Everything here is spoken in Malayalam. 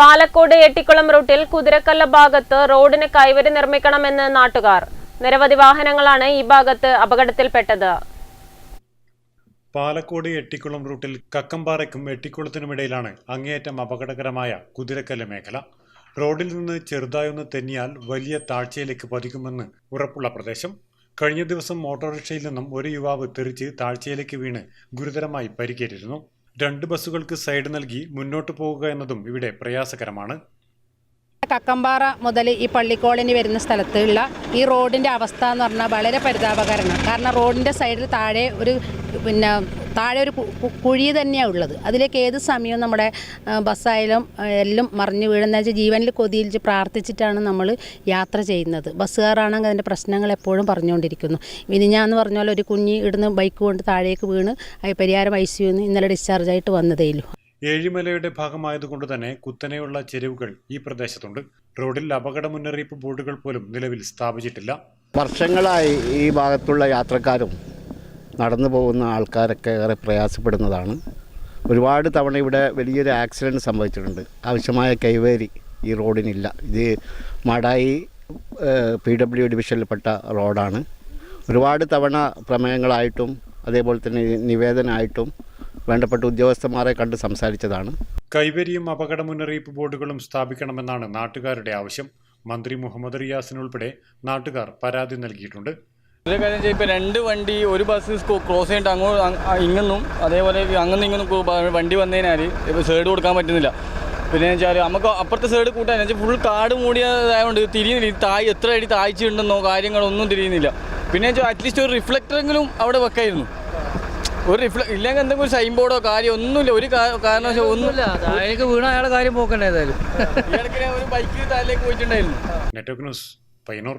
പാലക്കോട് എട്ടിക്കുളം റൂട്ടിൽ കുതിരക്കല്ല ഭാഗത്ത് റോഡിന് കൈവരി നിർമ്മിക്കണമെന്ന് നാട്ടുകാർ. നിരവധി വാഹനങ്ങളാണ് ഈ ഭാഗത്ത് അപകടത്തിൽപ്പെട്ടത്. പാലക്കോട് എട്ടിക്കുളം റൂട്ടിൽ കക്കമ്പാറയ്ക്കും എട്ടിക്കുളത്തിനുമിടയിലാണ് അങ്ങേയറ്റം അപകടകരമായ കുതിരക്കല്ല് മേഖല. റോഡിൽ നിന്ന് ചെറുതായൊന്ന് തെന്നിയാൽ വലിയ താഴ്ചയിലേക്ക് പതിക്കുമെന്ന് ഉറപ്പുള്ള പ്രദേശം. കഴിഞ്ഞ ദിവസം ഓട്ടോറിക്ഷയിൽ നിന്നും ഒരു യുവാവ് തെറിച്ച് താഴ്ചയിലേക്ക് വീണ് ഗുരുതരമായി പരിക്കേറ്റിരുന്നു. രണ്ട് ബസ്സുകൾക്ക് സൈഡ് നൽകി മുന്നോട്ട് പോകുക എന്നതും ഇവിടെ പ്രയാസകരമാണ്. കക്കമ്പാറ മുതൽ ഈ പള്ളിക്കോളിന് വരുന്ന സ്ഥലത്തുള്ള ഈ റോഡിന്റെ അവസ്ഥ എന്ന് പറഞ്ഞാൽ വളരെ പരിതാപകരമാണ്. കാരണം റോഡിന്റെ സൈഡിൽ താഴെ ഒരു പിന്നെ താഴെ ഒരു കുഴി തന്നെയാണ് ഉള്ളത്. അതിലേക്ക് ഏത് സമയവും നമ്മുടെ ബസ്സായാലും എല്ലാം മറിഞ്ഞു വീഴുന്ന വെച്ചാൽ ജീവനിൽ കൊതിയിലിച്ച് പ്രാർത്ഥിച്ചിട്ടാണ് നമ്മൾ യാത്ര ചെയ്യുന്നത്. ബസ്സുകാരാണെങ്കിൽ അതിന്റെ പ്രശ്നങ്ങൾ എപ്പോഴും പറഞ്ഞുകൊണ്ടിരിക്കുന്നു. എന്ന് പറഞ്ഞാൽ ഒരു കുഞ്ഞ് ഇടുന്ന് ബൈക്ക് കൊണ്ട് താഴേക്ക് വീണ് ആ പരിയാരം ഐ സി ഇന്നലെ ഡിസ്ചാർജ് ആയിട്ട് വന്നതേയുള്ളൂ. ഏഴിമലയുടെ ഭാഗമായതുകൊണ്ട് തന്നെ കുത്തനെയുള്ള ചെരുവുകൾ ഈ പ്രദേശത്തുണ്ട്. റോഡിൽ അപകട മുന്നറിയിപ്പ് ബോർഡുകൾ പോലും നിലവിൽ സ്ഥാപിച്ചിട്ടില്ല. വർഷങ്ങളായി ഈ ഭാഗത്തുള്ള യാത്രക്കാരും നടന്നു പോകുന്ന ആൾക്കാരൊക്കെ ഏറെ പ്രയാസപ്പെടുന്നതാണ്. ഒരുപാട് തവണ ഇവിടെ വലിയൊരു ആക്സിഡന്റ് സംഭവിച്ചിട്ടുണ്ട്. ആവശ്യമായ കൈവേരി ഈ റോഡിനില്ല. ഇത് മടായി പി ഡബ്ല്യു ഡിവിഷനിൽപ്പെട്ട റോഡാണ്. ഒരുപാട് തവണ പ്രമേയങ്ങളായിട്ടും അതേപോലെ തന്നെ നിവേദനമായിട്ടും വേണ്ടപ്പെട്ട ഉദ്യോഗസ്ഥന്മാരെ കണ്ട് സംസാരിച്ചതാണ്. കൈവരിയും അപകട മുന്നറിയിപ്പ് ബോർഡുകളും സ്ഥാപിക്കണമെന്നാണ് നാട്ടുകാരുടെ ആവശ്യം. മന്ത്രി മുഹമ്മദ് റിയാസിനുൾപ്പെടെ നാട്ടുകാർ പരാതി നൽകിയിട്ടുണ്ട്. ഇതേ കാര്യം വെച്ചാൽ ഇപ്പോൾ രണ്ട് വണ്ടി ഒരു ബസ് ക്രോസ് ചെയ്തിട്ട് അങ്ങോട്ട് ഇങ്ങൊന്നും അതേപോലെ അങ്ങനെ ബ- വണ്ടി വന്നതിനാൽ ഇപ്പോൾ സൈഡ് കൊടുക്കാൻ പറ്റുന്നില്ല. പിന്നെ വെച്ചാൽ നമുക്ക് അപ്പുറത്തെ സൈഡ് കൂട്ടാൻ വെച്ചാൽ ഫുൾ കാട് മൂടിയതായതുകൊണ്ട് തിരിയുന്നില്ല ഈ തായ് എത്ര അടി താഴ്ചയുണ്ടെന്നോ കാര്യങ്ങളൊന്നും തിരിയുന്നില്ല. പിന്നെ വെച്ചാൽ അറ്റ്ലീസ്റ്റ് ഒരു റിഫ്ലക്ടറെങ്കിലും അവിടെ വെക്കായിരുന്നു. ഒരു റിഫ്ല ഇല്ലെങ്കിൽ എന്തെങ്കിലും ഒരു സൈൻ ബോർഡോ കാര്യം ഒന്നുമില്ല. ഒരു കാരണവശാലും ഒന്നുമില്ല. താഴേക്ക് വീണ അയാളെ കാര്യം പോക്കണ്ടേ ഏതായാലും. ഒരു ബൈക്ക് താഴേക്ക് പോയിട്ടുണ്ടായിരുന്നു. Network news Payyanur.